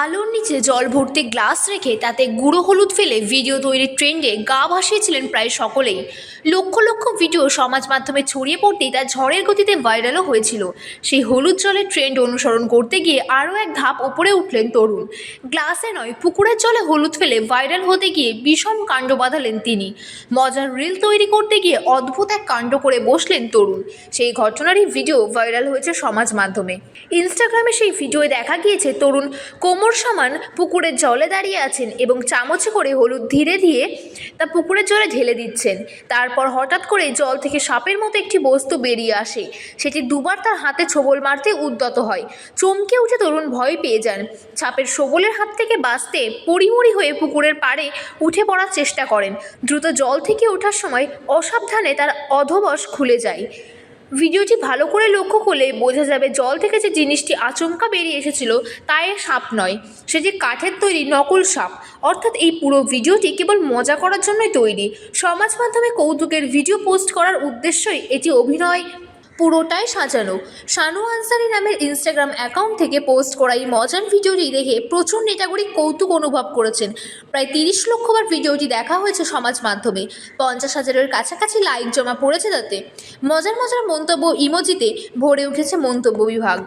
আলোর নিচে জল ভর্তি গ্লাস রেখে তাতে গুঁড়ো হলুদ ফেলে ভিডিও তৈরির ট্রেন্ডে গা ভাসিয়েছিলেন প্রায় সকলেই। লক্ষ লক্ষ ভিডিও সমাজ মাধ্যমে ছড়িয়ে পড়তেই তা ঝড়ের গতিতে ভাইরালও হয়েছিল। সেই হলুদ জলের ট্রেন্ড অনুসরণ করতে গিয়ে আরও এক ধাপ ওপরে উঠলেন তরুণ। গ্লাসে নয়, পুকুরের জলে হলুদ ফেলে ভাইরাল হতে গিয়ে বিষম কাণ্ড বাঁধালেন তিনি। মজার রিল তৈরি করতে গিয়ে অদ্ভুত এক কাণ্ড করে বসলেন তরুণ। সেই ঘটনারই ভিডিও ভাইরাল হয়েছে সমাজ মাধ্যমে। ইনস্টাগ্রামে সেই ভিডিওয়ে দেখা গিয়েছে তরুণ কোমর সমান পুকুরের জলে দাঁড়িয়ে আছেন এবং চামচে করে হলুদ ধীরে ধীরে তা পুকুরের জলে ঢেলে দিচ্ছেন। তারপর হঠাৎ করে জল থেকে সাপের মতো একটি বস্তু বেরিয়ে আসে। সেটি দুবার তার হাতে ছোবল মারতে উদ্যত হয়। চমকে উঠে তরুণ ভয় পেয়ে যান। সাপের সবলের হাত থেকে বাঁচতে পরিমরি হয়ে পুকুরের পাড়ে উঠে পড়ার চেষ্টা করেন। দ্রুত জল থেকে ওঠার সময় অসাবধানে তার অধবশ খুলে যায়। ভিডিওটি ভালো করে লক্ষ্য করলে বোঝা যাবে জল থেকে যে জিনিসটি আচমকা বেরিয়ে এসেছিল তা সাপ নয়। সে যে কাঠের তৈরি নকল সাপ, অর্থাৎ এই পুরো ভিডিওটি কেবল মজা করার জন্যই তৈরি। সমাজ মাধ্যমে কৌতুকের ভিডিও পোস্ট করার উদ্দেশ্যই এটি অভিনয়। পুরোটাই সাজানো। শানু আনসারি নামের ইনস্টাগ্রাম অ্যাকাউন্ট থেকে পোস্ট করা এই মজার ভিডিওটি দেখে প্রচুর নেটাগরিক কৌতুক অনুভব করেছেন। প্রায় তিরিশ লক্ষবার ভিডিওটি দেখা হয়েছে সমাজ মাধ্যমে। পঞ্চাশ হাজারের কাছাকাছি লাইক জমা পড়েছে তাতে। মজার মজার মন্তব্য ইমোজিতে ভরে উঠেছে মন্তব্য বিভাগ।